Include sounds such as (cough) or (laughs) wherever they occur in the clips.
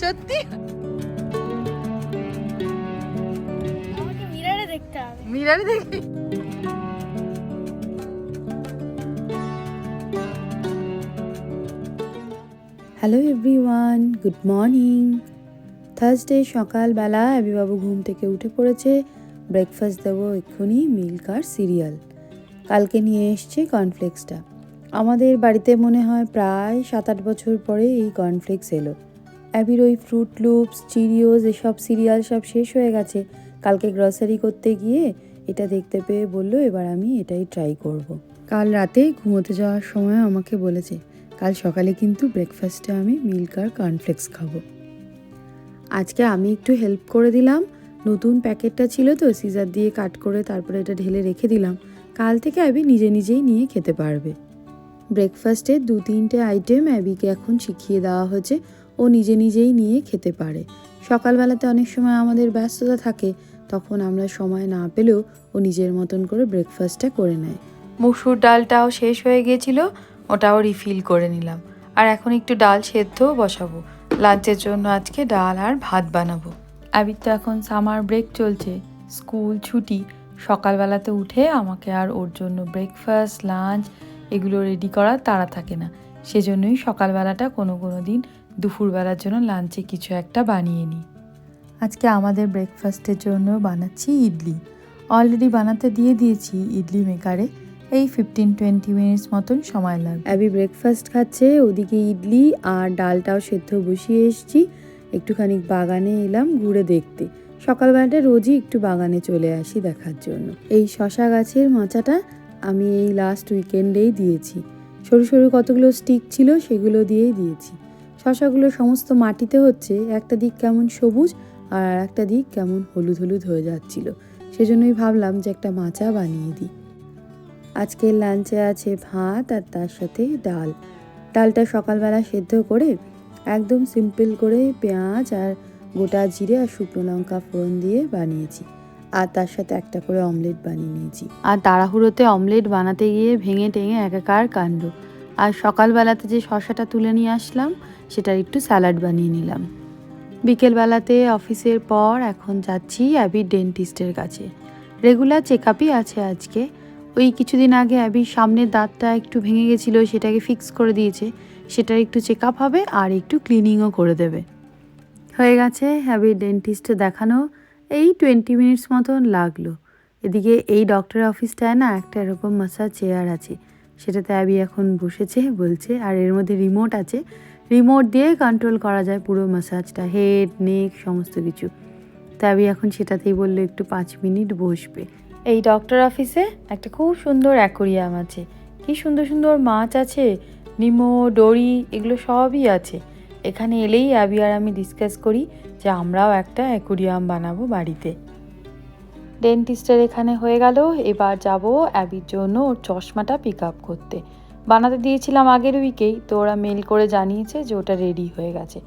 সত্যি? আমাকে মিরারে দেখতে হবে। মিরারে দেখি। Hello everyone good morning Thursday সকালবেলা অ্যাবিবাবু ঘুম থেকে উঠে পড়েছে। ব্রেকফাস্ট দেবো এক্ষুনি মিল্ক আর সিরিয়াল কালকে নিয়ে এসছে কর্নফ্লেক্সটা আমাদের বাড়িতে মনে হয় প্রায় সাত আট বছর পরে এই কর্নফ্লেক্স এলো। অ্যাবির ওই ফ্রুট লুপস, চিরিওস, এসব সিরিয়াল সব শেষ হয়ে গেছে। কালকে গ্রসারি করতে গিয়ে এটা দেখতে পেয়ে বলল, এবার আমি এটাই ট্রাই করব। কাল রাতে ঘুমোতে যাওয়ার সময় আমাকে বলেছে, কাল সকালে কিন্তু ব্রেকফাস্টে আমি মিল্ক আর কর্নফ্লেক্স খাব। আজকে আমি একটু হেল্প করে দিলাম। নতুন প্যাকেটটা ছিল তো সিজার দিয়ে কাট করে তারপরে এটা ঢেলে রেখে দিলাম। কাল থেকে অ্যাবি নিজে নিজেই নিয়ে খেতে পারবে। ব্রেকফাস্টে দু তিনটে আইটেম অ্যাবিকে এখন শিখিয়ে দেওয়া হয়েছে। ও নিজে নিজেই নিয়ে খেতে পারে। সকালবেলাতে অনেক সময় আমাদের ব্যস্ততা থাকে, তখন আমরা সময় না পেলেও ও নিজের মতন করে ব্রেকফাস্টটা করে নেয়। মুসুর ডালটাও শেষ হয়ে গিয়েছিল, ওটাও রিফিল করে নিলাম। আর এখন একটু ডাল সেদ্ধও বসাবো। লাঞ্চের জন্য আজকে ডাল আর ভাত বানাবো। আবির তো এখন সামার ব্রেক চলছে স্কুল ছুটি। সকালবেলাতে উঠে আমাকে আর ওর জন্য ব্রেকফাস্ট লাঞ্চ এগুলো রেডি করার তাড়া থাকে না। সেজন্যই সকালবেলাটা কোনো কোনো দিন দুপুরবেলার জন্য লাঞ্চে কিছু একটা বানিয়ে নিই। আজকে আমাদের ব্রেকফাস্টের জন্য বানাচ্ছি ইডলি। অলরেডি বানাতে দিয়ে দিয়েছি ইডলি মেকারে এই ফিফটিন টোয়েন্টি মিনিটস মতন সময় লাগবে। অ্যাবি ব্রেকফাস্ট খাচ্ছে, ওদিকে ইডলি আর ডালটাও সেদ্ধ বসিয়ে এসেছি। একটুখানি বাগানে এলাম ঘুরে দেখতে। সকালবেলাটা রোজই একটু বাগানে চলে আসি দেখার জন্য। এই শশা গাছের মাচাটা আমি এই লাস্ট উইকেন্ডেই দিয়েছি। সরু সরু কতগুলো স্টিক ছিল সেগুলো দিয়েই দিয়েছি। শশাগুলো সমস্ত মাটিতে হচ্ছে, একটা দিক কেমন সবুজ আর একটা দিক কেমন হলুদ হলুদ হয়ে যাচ্ছিল। সেজন্যই ভাবলাম যে একটা মাচা বানিয়ে দিই। আজকের লাঞ্চে আছে ভাত আর তার সাথে ডাল। ডালটা সকালবেলা সেদ্ধ করে একদম সিম্পল করে পেঁয়াজ আর গোটা জিরে আর শুকনো লঙ্কা ফোড়ন দিয়ে বানিয়েছি। আর তার সাথে একটা করে অমলেট বানিয়ে নিয়েছি। আর তাড়াহুড়োতে অমলেট বানাতে গিয়ে ভেঙে টেঙে একাকার কাণ্ড। আর সকালবেলাতে যে শশাটা তুলে নিয়ে আসলাম, সেটার একটু স্যালাড বানিয়ে নিলাম। বিকেলবেলাতে অফিসের পর এখন যাচ্ছি অ্যাবির ডেন্টিস্টের কাছে। রেগুলার চেক আপই আছে আজকে। ওই কিছুদিন আগে অ্যাবির সামনের দাঁতটা একটু ভেঙে গেছিল, সেটাকে ফিক্স করে দিয়েছে। সেটার একটু চেক আপ হবে আর একটু ক্লিনিংও করে দেবে। হয়ে গেছে অ্যাবির ডেন্টিস্ট দেখানো। এই টোয়েন্টি মিনিটস মতন লাগল। এদিকে এই ডক্টর অফিসটায় না একটা এরকম মাসাজ চেয়ার আছে। সেটাতে অ্যাবি এখন বসেছে, বলছে, আর এর মধ্যে রিমোট আছে। রিমোট দিয়ে কন্ট্রোল করা যায় পুরো ম্যাসাজটা হেড নেক সমস্ত কিছু। তো অ্যাবি এখন সেটাতেই বলল, একটু পাঁচ মিনিট বসবে। এই ডক্টর অফিসে একটা খুব সুন্দর অ্যাকোরিয়াম আছে। কি সুন্দর সুন্দর মাছ আছে, নিমো, ডরি, এগুলো সবই আছে। এখানে এলেই অ্যাবি আর আমি ডিসকাস করি যে আমরাও একটা অ্যাকোরিয়াম বানাবো বাড়িতে। ডেন্টিস্টের এখানে হয়ে গেল। এবার যাব অ্যাবির জন্য ওর চশমাটা পিক আপ করতে। বানাতে দিয়েছিলাম আগের উইকেই তো ওরা মেল করে জানিয়েছে যে ওটা রেডি হয়ে গেছে।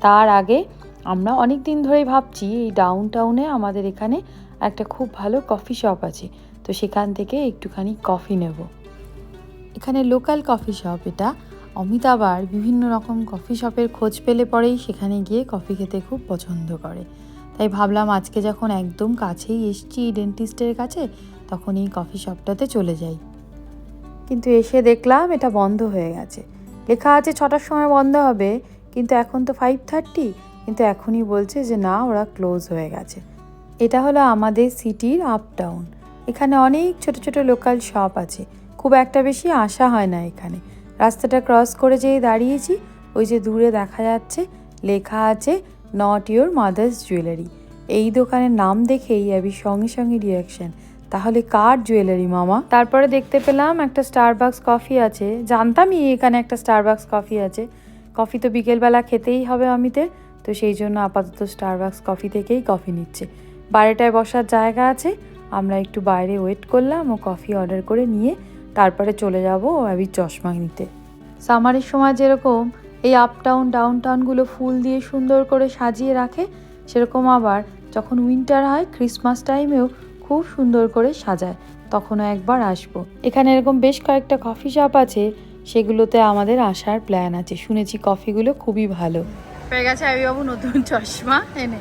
তার আগে আমরা অনেক দিন ধরেই ভাবছি, এই ডাউন টাউনে আমাদের এখানে একটা খুব ভালো কফি শপ আছে। তো সেখান থেকে একটুখানি কফি নেব। এখানে লোকাল কফি শপ এটা। অমিত আবার বিভিন্ন রকম কফি শপের খোঁজ পেলে পরেই সেখানে গিয়ে কফি খেতে খুব পছন্দ করে। তাই ভাবলাম আজকে যখন একদম কাছেই এসছি ডেন্টিস্টের কাছে, তখন এই কফি শপটাতে চলে যাই। কিন্তু এসে দেখলাম এটা বন্ধ হয়ে গেছে। লেখা আছে ছটার সময় বন্ধ হবে, কিন্তু এখন তো ফাইভ থার্টি কিন্তু এখনই বলছে যে না, ওরা ক্লোজ হয়ে গেছে। এটা হলো আমাদের সিটির আপ টাউন এখানে অনেক ছোট ছোট লোকাল শপ আছে। খুব একটা বেশি আসা হয় না এখানে। রাস্তাটা ক্রস করে যেই দাঁড়িয়েছি, ওই যে দূরে দেখা যাচ্ছে, লেখা আছে নট ইয়োর মাদার্স জুয়েলারি এই দোকানের নাম দেখেই অ্যাবি সঙ্গে সঙ্গে রিয়াকশন তাহলে কার জুয়েলারি মামা? তারপরে দেখতে পেলাম একটা স্টারবাক্স কফি আছে। জানতামই এখানে একটা স্টারবাক্স কফি আছে। কফি তো বিকেলবেলা খেতেই হবে অমিতের। তো সেই জন্য আপাতত স্টারবাক্স কফি থেকেই কফি নিচ্ছে। বাইরেটায় বসার জায়গা আছে। আমরা একটু বাইরে ওয়েট করলাম, ও কফি অর্ডার করে নিয়ে তারপরে চলে যাব অ্যাবির চশমা নিতে সামারের সময় যেরকম এই আপ টাউন ডাউন টাউনগুলো ফুল দিয়ে সুন্দর করে সাজিয়ে রাখে। সেরকম আবার যখন উইন্টার হয় ক্রিসমাস টাইমেও খুব সুন্দর করে সাজায়। তখনও একবার আসব। এখানে এরকম বেশ কয়েকটা কফি শপ আছে, সেগুলোতে আমাদের আসার প্ল্যান আছে। শুনেছি কফিগুলো খুবই ভালো। পেয়ে গেছে আবিবাবু নতুন চশমা এনে।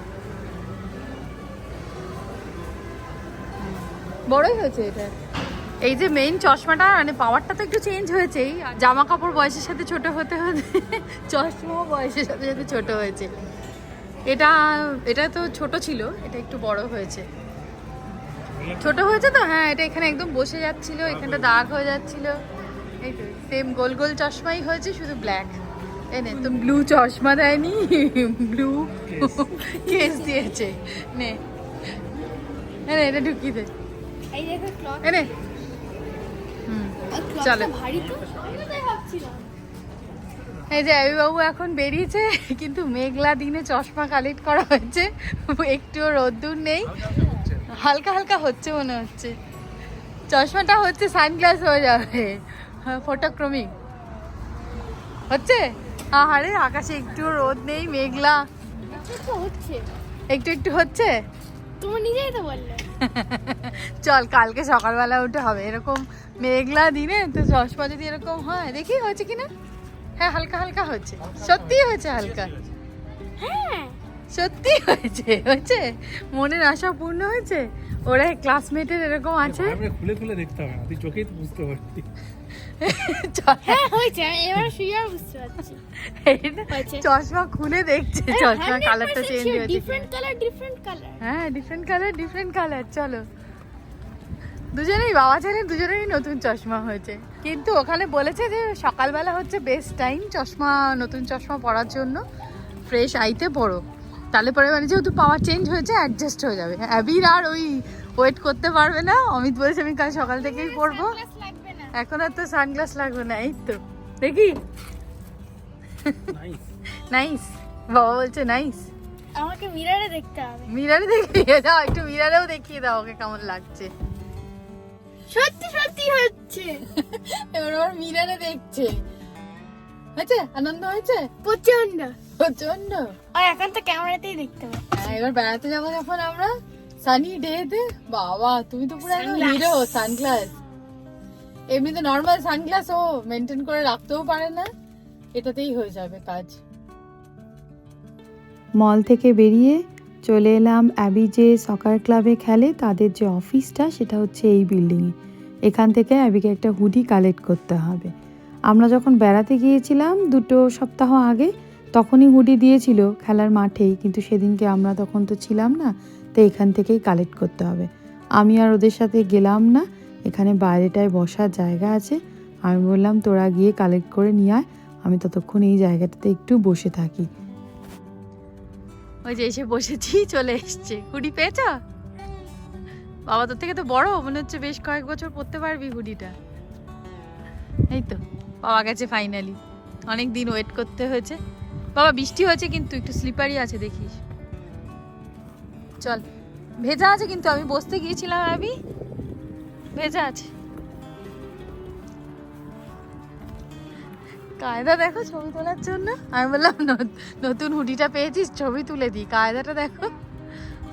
বড়ই হয়েছে এটা। এই যে মেইন চশমাটা মানে পাওয়ারটা তো একটু চেঞ্জ হয়েছেই। জামা কাপড় বয়সের সাথে ছোট হতে হতে চশমাও বয়সের সাথে সাথে ছোট হয়েছে। এটা এটা তো ছোট ছিল এটা একটু বড় হয়েছে। ছোট হয়েছে তো? হ্যাঁ এটা এখানে একদম বসে যাচ্ছিল এখানটা দাগ হয়ে যাচ্ছিল। এই তো সেম গোল গোল চশমাই হয়েছে শুধু ব্ল্যাক এনে তো ব্লু চশমা দেয়নি ব্লু কেস দিয়েছে। নে এটা ঢুকিয়ে দে। এই দেখো চলো। এই যে বাবু এখন বেরিয়েছে কিন্তু মেঘলা দিনে চশমা কালেক্ট করা হয়েছে। একটুও রোদ্দুর নেই। হালকা হালকা হচ্ছে মনে হচ্ছে। চশমাটা হচ্ছে সানগ্লাস হয়ে যাবে। ফটোক্রমিক হচ্ছে? আহারে আকাশে একটু রোদ নেই মেঘলা। হচ্ছে। একটু একটু হচ্ছে? তুমি নিজেই তো বললে। (laughs) চল কালকে সকালবেলা উঠে হবে। এরকম মেঘলা দিনে তো চশমা যদি এরকম হয়। দেখি হয়েছে কিনা? হ্যাঁ হালকা হালকা হচ্ছে সত্যি হয়েছে হালকা। হ্যাঁ। সত্যি হয়েছে হয়েছে? মনের আশা পূর্ণ হয়েছে? ওরা ক্লাসমেটের এরকম আছে? খুলে খুলে দেখতে হবে তুই চোখেই তো বুঝতে হ্যাঁ চশমা খুলে দেখছে। চশমা কালারটা চেঞ্জ হয়েছে ডিফারেন্ট কালার ডিফারেন্ট কালার হ্যাঁ ডিফারেন্ট কালার ডিফারেন্ট কালার চলো। দুজনেই বাবা ছেলে দুজনেরই নতুন চশমা হয়েছে। কিন্তু ওখানে বলেছে যে সকালবেলা হচ্ছে বেস্ট টাইম চশমা নতুন চশমা পরার জন্য। ফ্রেশ আইতে পড়ো তাহলে পরে মানে যেহেতু পাওয়ার চেঞ্জ হয়েছে অ্যাডজাস্ট হয়ে যাবে। অ্যাবির আর ওই ওয়েট করতে পারবে না। অমিত বলেছে আমি কাল সকাল থেকেই পরবো। এখন আর তো সানগ্লাস লাগবে না এই তো। দেখি। নাইস নাইস বাবা বলছে নাইস আমাকে মিরারে দেখতে হবে। মিরারে দেখিয়ে দাও একটু মিরারেও দেখিয়ে দাও ওকে কেমন লাগছে। সত্যি সত্যি হচ্ছে। (laughs) এবার ওর মিরারে দেখছে। হয়েছে? আনন্দ হয়েছে? প্রচণ্ড প্রচণ্ড আর এখন তো ক্যামেরাতেই দেখতে হবে হ্যাঁ, এবার বেড়াতে যাব যখন আমরা। সানি ডে তে বাবা তুমি তো পুরো. Hero sunglass. এমনিতে নর্মাল সানগ্লাস ও মেনটেন করে রাখতেও পারে না। এটাতেই হয়ে যাবে কাজ। মল থেকে বেরিয়ে চলে এলাম অ্যাবি যে সকার ক্লাবে খেলে, তাদের যে অফিসটা সেটা হচ্ছে এই বিল্ডিংয়ে এখান থেকে অ্যাবিকে একটা হুডি কালেক্ট করতে হবে। আমরা যখন বেড়াতে গিয়েছিলাম দুটো সপ্তাহ আগে, তখনই হুডি দিয়েছিল খেলার মাঠেই, কিন্তু সেদিনকে আমরা তখন তো ছিলাম না, তো এখান থেকেই কালেক্ট করতে হবে। আমি আর ওদের সাথে গেলাম না, এখানে বাইরেটায় বসার জায়গা আছে। আমি বললাম, তোরা গিয়ে কালেক্ট করে নিয়ে আয়, আমি ততক্ষণ এই জায়গাটাতে একটু বসে থাকি। ওই যে এসে বসেছি, চলে এসছে। হুডি পেয়েছ? বাবা, তোর থেকে তো বড়। মনে হচ্ছে বেশ কয়েক বছর পরতে পারবি হুডিটা। এই তো পাওয়া গেছে ফাইনালি অনেক দিন ওয়েট করতে হয়েছে। বাবা, বৃষ্টি হয়েছে কিন্তু, একটু স্লিপারি আছে, দেখিস। চল, ভেজা আছে কিন্তু, আমি বসতে গিয়েছিলাম আমি ভেজা আছে। কায়দা দেখো ছবি তোলার জন্য? আমি বললাম "ন- নতুন হুডিটা পেয়েছিস, ছবি তুলে দিই কায়দাটা দেখো।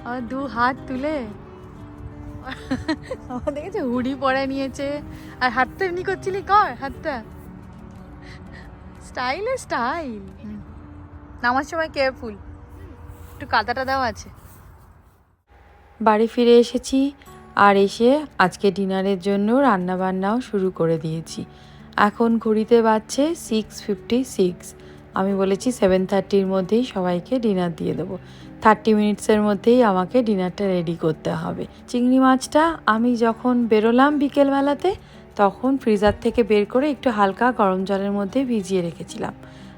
আমার দু হাত তুলে। আমার দেখেছে, হুডি পরে নিয়েছে। আর হাতটা এমনি করছিলি, কর হাতটা। স্টাইলে স্টাইল। নামার সময় কেয়ারফুল। একটু কাদাটা দেওয়া আছে। বাড়ি ফিরে এসেছি, আর এসে আজকে ডিনারের জন্য রান্না বান্নাও শুরু করে দিয়েছি। এখন ঘড়িতে বাজছে সিক্স ফিফটি সিক্স আমি বলেছি সেভেন থার্টির মধ্যেই সবাইকে ডিনার দিয়ে দেবো। থার্টি মিনিটসের মধ্যেই আমাকে ডিনারটা রেডি করতে হবে। চিংড়ি মাছটা আমি যখন বেরোলাম বিকেলবেলাতে, তখন ফ্রিজার থেকে বের করে একটু হালকা গরম জলের মধ্যে ভিজিয়ে রেখেছিলাম।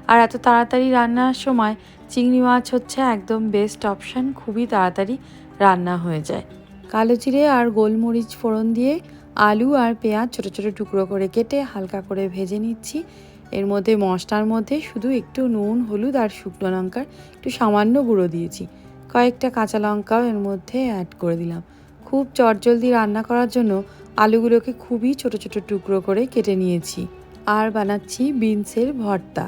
আর এত তাড়াতাড়ি রান্নার সময় চিংড়ি মাছ হচ্ছে একদম বেস্ট অপশান খুবই তাড়াতাড়ি রান্না হয়ে যায়। কালো জিরে আর গোলমরিচ ফোড়ন দিয়ে আলু আর পেঁয়াজ ছোটো ছোটো টুকরো করে কেটে হালকা করে ভেজে নিচ্ছি। এর মধ্যে মশলার মধ্যে শুধু একটু নুন, হলুদ আর শুকনো লঙ্কার একটু সামান্য গুঁড়ো দিয়েছি। কয়েকটা কাঁচা লঙ্কাও এর মধ্যে অ্যাড করে দিলাম। খুব চটজলদি রান্না করার জন্য আলুগুলোকে খুবই ছোট ছোট টুকরো করে কেটে নিয়েছি। আর বানাচ্ছি বিনসের ভর্তা।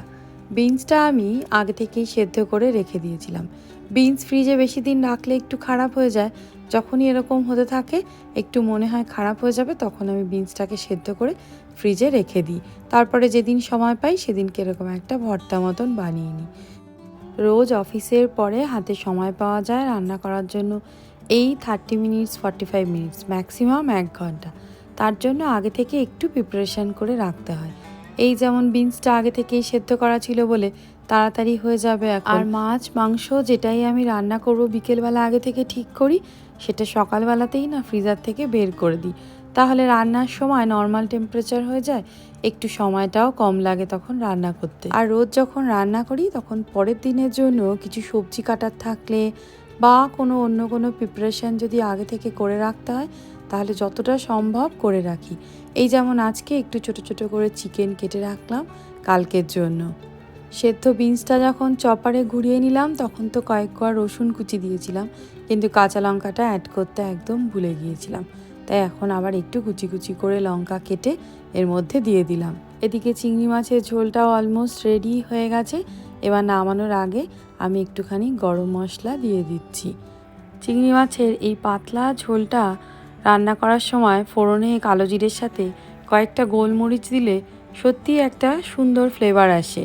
বিনসটা আমি আগে থেকেই সেদ্ধ করে রেখে দিয়েছিলাম। বিনস ফ্রিজে বেশি দিন রাখলে একটু খারাপ হয়ে যায় যখনই এরকম হতে থাকে, একটু মনে হয় খারাপ হয়ে যাবে, তখন আমি বিনসটাকে সেদ্ধ করে ফ্রিজে রেখে দিই। তারপরে যেদিন সময় পাই, সেদিনকে এরকম একটা ভর্তা মতন বানিয়ে নিই। রোজ অফিসের পরে হাতে সময় পাওয়া যায় রান্না করার জন্য এই thirty minutes forty five minutes maximum এক ঘণ্টা। তার জন্য আগে থেকে একটু প্রিপারেশান করে রাখতে হয়। এই যেমন বিনসটা আগে থেকেই সেদ্ধ করা ছিল বলে তাড়াতাড়ি হয়ে যাবে আর মাছ, মাংস যেটাই আমি রান্না করব বিকেলবেলা আগে থেকে ঠিক করি, সেটা সকালবেলাতেই না ফ্রিজার থেকে বের করে দিই। তাহলে রান্নার সময় নর্মাল টেম্পারেচার হয়ে যায়, একটু সময়টাও কম লাগে তখন রান্না করতে। আর রোজ যখন রান্না করি, তখন পরের দিনের জন্য কিছু সবজি কাটার থাকলে বা কোনো অন্য কোনো প্রিপারেশান যদি আগে থেকে করে রাখতে হয়, তাহলে যতটা সম্ভব করে রাখি। এই যেমন আজকে একটু ছোট ছোট করে চিকেন কেটে রাখলাম, কালকের জন্য। সেদ্ধ বিনসটা যখন চপারে ঘুরিয়ে নিলাম, তখন তো কয়েক কোয়া রসুন কুচি দিয়েছিলাম, কিন্তু কাঁচা লঙ্কাটা অ্যাড করতে একদম ভুলে গিয়েছিলাম। তাই এখন আবার একটু কুচি কুচি করে লঙ্কা কেটে এর মধ্যে দিয়ে দিলাম। এদিকে চিংড়ি মাছের ঝোলটাও অলমোস্ট রেডি হয়ে গেছে। এবার নামানোর আগে আমি একটুখানি গরম মশলা দিয়ে দিচ্ছি। চিংড়ি মাছের এই পাতলা ঝোলটা রান্না করার সময় ফোড়নে কালো জিরের সাথে কয়েকটা গোলমরিচ দিলে সত্যি একটা সুন্দর ফ্লেভার আসে।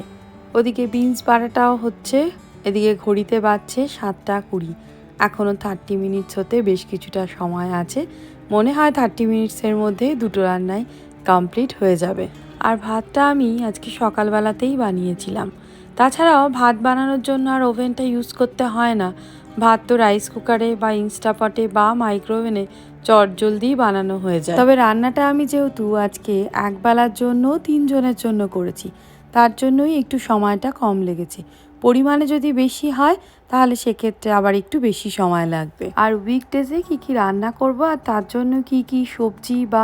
ওদিকে বিনস বাটাটাও হচ্ছে, এদিকে ঘড়িতে বাজছে সাতটা কুড়ি। এখনও থার্টি মিনিটস হতে বেশ কিছুটা সময় আছে। মনে হয় থার্টি মিনিটসের মধ্যে দুটো রান্নাই কমপ্লিট হয়ে যাবে। আর ভাতটা আমি আজকে সকালবেলাতেই বানিয়েছিলাম। তাছাড়াও ভাত বানানোর জন্য আর ওভেনটা ইউজ করতে হয় না। ভাত তো রাইস কুকারে বা ইনস্টাপটে বা মাইক্রোওভেনে চট জলদি বানানো হয়ে যায়। তবে রান্নাটা আমি যেহেতু আজকে একবেলার জন্য, তিনজনের জন্য করেছি। তার জন্যই একটু সময়টা কম লেগেছে। পরিমাণে যদি বেশি হয়, তাহলে সেক্ষেত্রে আবার একটু বেশি সময় লাগবে। আর উইকডেজে কী কী রান্না করব আর তার জন্য কি কি সবজি বা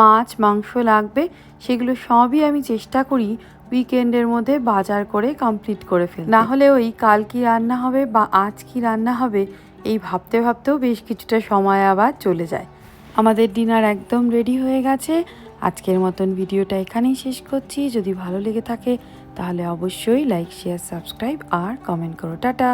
মাছ, মাংস লাগবে, সেগুলো সবই আমি চেষ্টা করি উইকেন্ডের মধ্যে বাজার করে কমপ্লিট করে ফেল না হলে ওই কাল কি রান্না হবে বা আজ কি রান্না হবে, এই ভাবতে, ভাবতেও বেশ কিছুটা সময় আবার চলে যায়। আমাদের ডিনার একদম রেডি হয়ে গেছে। আজকের মতন ভিডিওটা এখানেই শেষ করছি। যদি ভালো লেগে থাকে, তাহলে অবশ্যই লাইক শেয়ার সাবস্ক্রাইব আর কমেন্ট করো। টাটা!